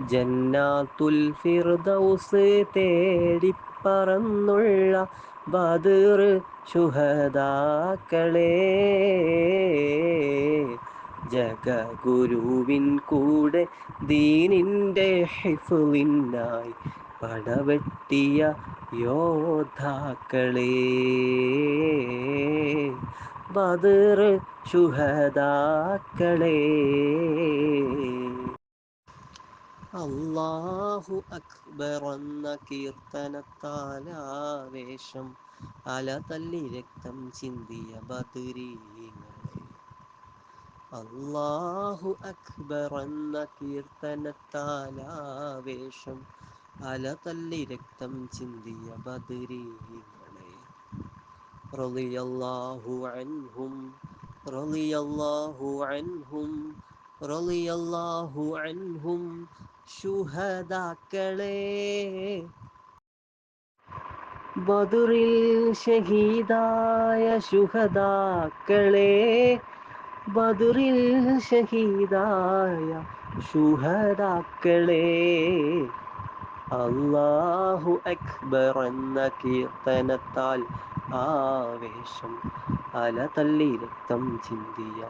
ജന്നാത്തുൽ ഫിർദൗസ് തേടിപ്പറന്നുള്ള ബദർ ശുഹദാക്കളെ. ജഗഗുരുവിൻ കൂടെ ദീനിന്റെ ഹിഫുവിനായി പടവെട്ടിയ യോദ്ധാക്കളെ. ബദർ ശുഹദാക്കളെ. അല്ലാഹു അക്ബർ എന്ന കീർത്തനത്താലാവേശം അല തല്ലി രക്തം ചിന്തിയ ബദരീങ്ങളെ. അല്ലാഹു അക്ബർ എന്ന കീർത്തനത്താലാവേശം അല തല്ലി രക്തം ചിന്തിയ ബദരീങ്ങളെ. റളിയല്ലാഹു അൻഹും റളിയല്ലാഹു അൻഹും റളിയല്ലാഹു അൻഹും ശുഹദാക്കളെ. ബദുറിൽ ഷഹീദായ ശുഹദാക്കളെ. ബദുറിൽ ഷഹീദായ ശുഹദാക്കളെ. അള്ളാഹു അക്ബർ എന്ന കീർത്തനത്താൽ ആവേശം അല തള്ളി രക്തം ചിന്തിയ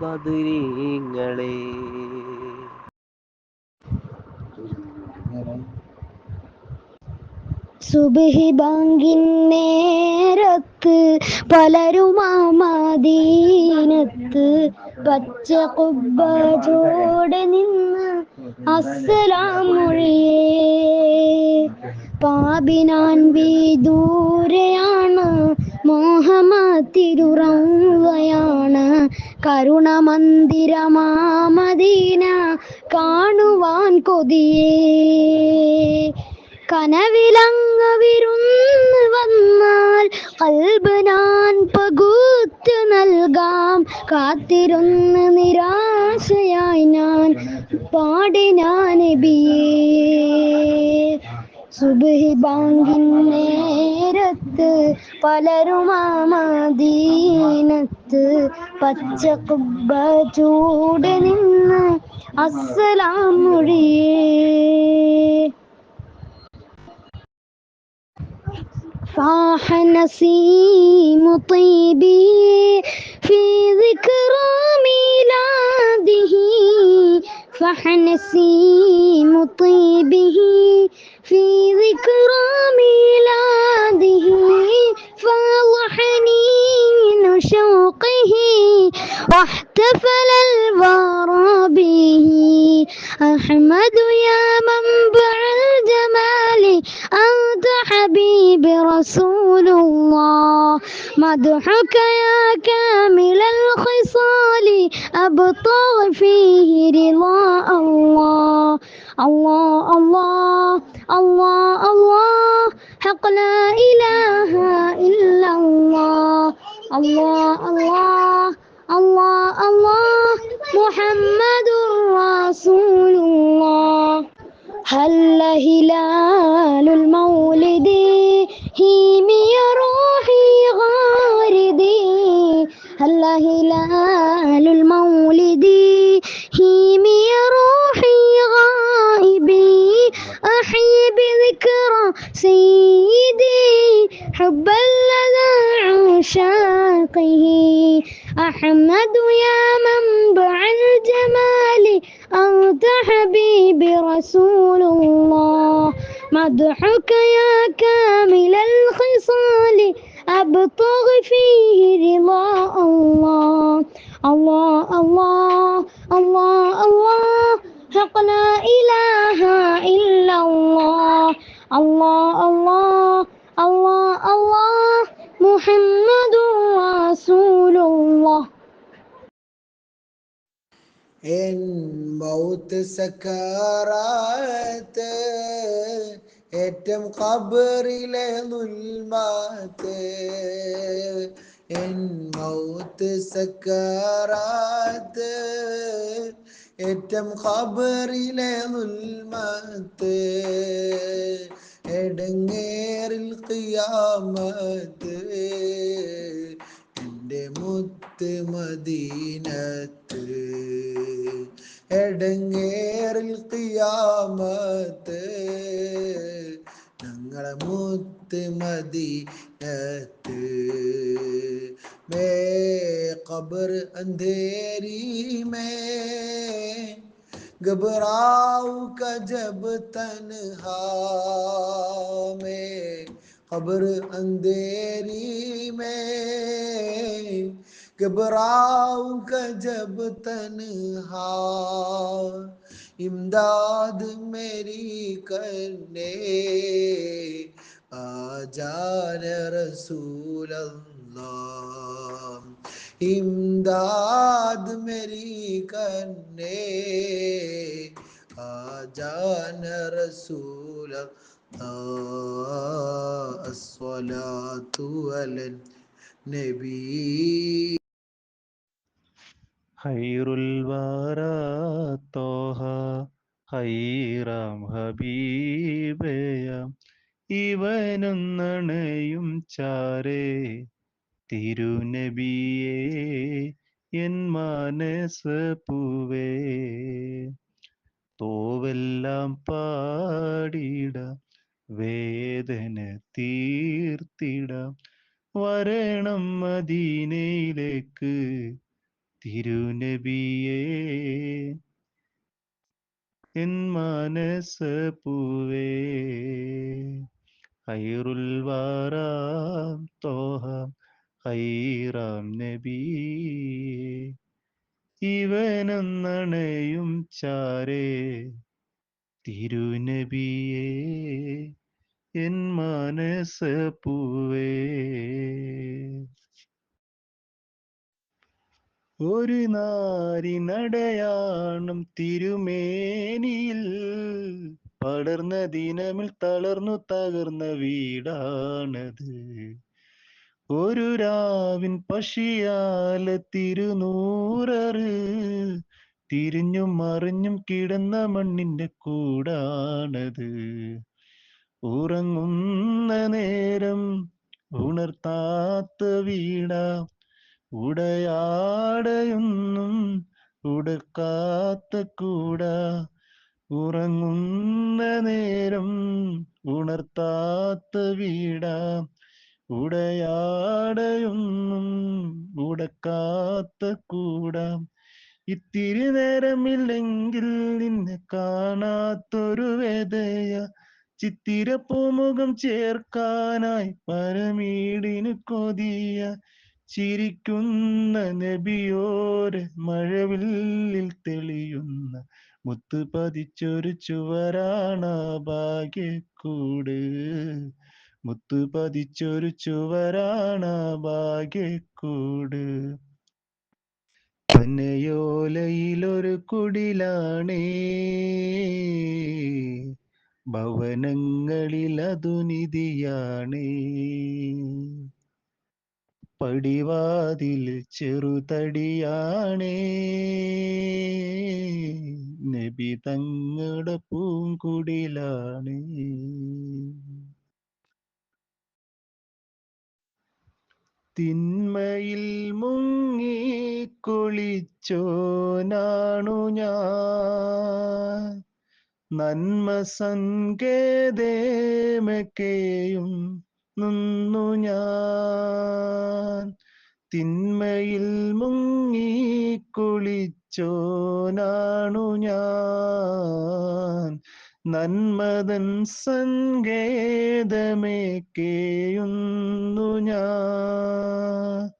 ബദരീങ്ങളെ. സുബഹി ബാങ്കിൻ നേരത്ത് പലരും ആ മദീനത്ത് പച്ച കുബ്ബോടെ നിന്ന് അസ്സലാം മൊഴിയേ. പാപിനാൻ വിദൂരെയാണ് മോഹമത്തിരുറവയാണ് കരുണമന്ദിരമാമദീന കാണുവാൻ കൊതിയേ. കനവിലങ്ങ കൽബ് ഞാൻ നൽകാം. കാത്തിരുന്ന് നിരാശയായി ഞാൻ പാടി ഞാൻ സുബഹി ബാങ്കിൻ നേരത്ത് പലരുമാമദീനത്ത് പച്ച കുബ്ബ ചൂട് നിന്ന് അസ്സലാം മൊഴിയേ. فاح نسيم طيبه في ذكرى ميلاده فاح نسيم طيبه في ذكرى ميلاده. رسول الله. مدحك يا كامل الخصال أبطغ فيه رضا الله. الله الله الله الله. حق لا إله إلا الله. الله الله الله الله. محمد رسول الله. هل هلال المولد سيدي حبا لدى عشاقه. أحمد يا منبع الجمال أنت حبيبي رسول الله. مدحك يا كامل الخصال أبطغ فيه رضا الله. الله الله الله الله. حق لا إله إلا الله. الله الله الله الله محمد رسول الله എൻ മൗത്ത് സക്കാറാത്ത് ഏറ്റം ഖബറിലെ ദുൽമാത്ത് എൻ മൗത്ത് സക്കാറാത്ത് ഏറ്റം ഖബറിലെ ദുൽമത്ത് എടങ്ങേറിൽ ഖിയാമത്ത് എന്റെ മുത്ത് മദീനത്ത് എടങ്ങേറിൽ ഖിയാമത്ത് ഞങ്ങളെ മുത്ത് മദീനത്ത്. میں قبر اندھیری میں گھبراؤ کا جب تنہا میں قبر اندھیری میں گھبراؤ کا جب تنہا امداد میری کرنے آ جان رسول اللہ अल्लाह इमदाद मेरी करने आ जान रसूल अस्सलातु अलन नबी ഹൈറുൽ വാരാത്തോഹ ഹൈറാം ഹബീബയാം ഇവനൊന്നണയും ചാരേ തിരുനബിയേ എൻ മാനസ പൂവേ തോവെല്ലാം പാടിട വേദന തീർത്തിട വരണം മദീനയിലേക്ക് തിരുനബിയേ എൻ മാനസ പൂവേ ഹൈറുൽ വാറാം തോഹ ഹൈറാം നബി. ഇവനെന്നണയും ചാരേ. തിരുനബിയേ എൻ മനസ് പൂവേ. ഒരു നാരി നടയാണം തിരുമേനിയിൽ പടർന്ന ദിനമിൽ തളർന്നു തകർന്ന വീടാണത്. ഒരു രാവിൻ പശിയാല തിരുനൂററ്. തിരിഞ്ഞും മറിഞ്ഞും കിടന്ന മണ്ണിന്റെ കൂടാണത്. ഉറങ്ങുന്ന നേരം ഉണർത്താത്ത വീട ഉടയാടയൊന്നും ഉടക്കാത്ത കൂട. ഉറങ്ങുന്ന നേരം ഉണർത്താത്ത വീട ഉടയാടയൊന്നും ഉടക്കാത്ത കൂടാം. ഇത്തിരി നേരമില്ലെങ്കിൽ നിന്നെ കാണാത്തൊരു വേദയ. ചിത്തിര പൂമുഖം ചേർക്കാനായി പരമീടിന് കൊതിയ. ചിരിക്കുന്ന നബിയോര് മഴവില്ലിൽ തെളിയുന്ന മുത്തു പതിച്ചൊരു ചുവരാണ ഭാഗ്യക്കൂട്. മുത്ത് പതിച്ചൊരു ചുവരാണ ഭാഗ്യക്കൂട്. പനയോലയിലൊരു കുടിലാണേ. ഭവനങ്ങളിൽ അതു നിധിയാണേ. പടിവാതിൽ ചെറുതടിയാണേ. നബി തങ്ങളുടെ പൂങ്കുടിലാണേ. തിന്മയിൽ മുങ്ങി കുളിച്ചോനാണു ഞാൻ. നന്മ സങ്കേതമൊക്കെയും നിന്നു ഞാൻ. തിന്മയിൽ മുങ്ങി കുളിച്ചോനാണു ഞാൻ. നന്മതൻ സങ്കേതമേക്കെയുന്നു ഞാൻ.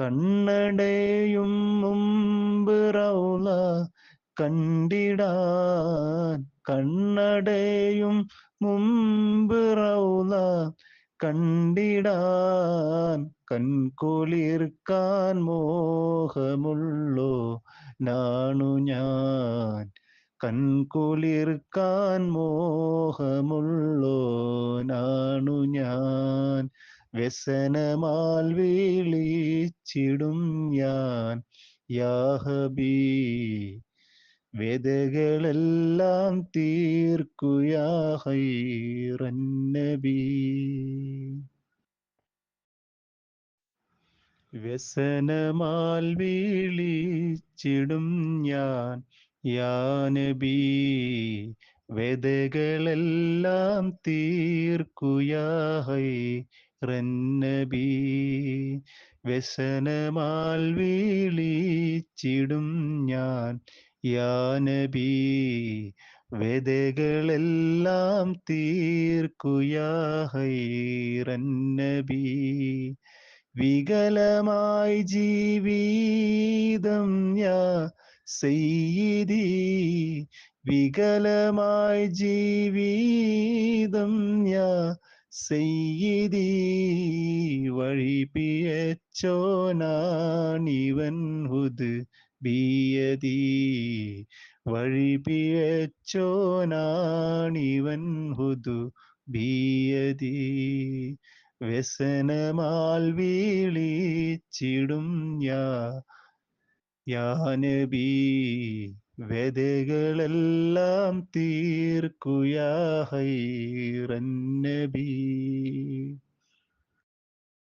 കണ്ണടയും മുമ്പ് റൗള കണ്ടിടാൻ. കണ്ണടയും മുമ്പ് റൗള കണ്ടിടാൻ. കൺകുളിർക്കാൻ മോഹമുള്ളോ നാണു ഞാൻ. കൺകുളിർക്കാൻ മോഹമുള്ളോ നാണു ഞാൻ. വ്യസനമാൽ വിളിച്ചിടും ഞാൻ. യാഹബീ വേദകളെല്ലാം തീർക്കുയാഹൈറന്നബി വ്യസനമാൽ വീളിച്ചിടും ഞാൻ. യാ നബി വേദകളെല്ലാം തീർക്കുയാ റന്നബി. വ്യസനമാൽ വീളിച്ചിടും ഞാൻ യാനബി വേദകളെല്ലാം തീർക്കുയാ റന്നബി. വികലമായി ജീവിതം സയ്യിദി വികലമായി ജീവിതം യാ സയ്യിദി വഴിപിയച്ചോനാണിവൻ ഹുദ് ബിയതി വഴിപിയച്ചോനാണിവൻ ഹുദു ബിയതി വ്യസനമാൽ വീളിച്ചിടും യാ യാനബീ വേദകളെല്ലാം തീർക്കുയാഹൈ റന്നബീ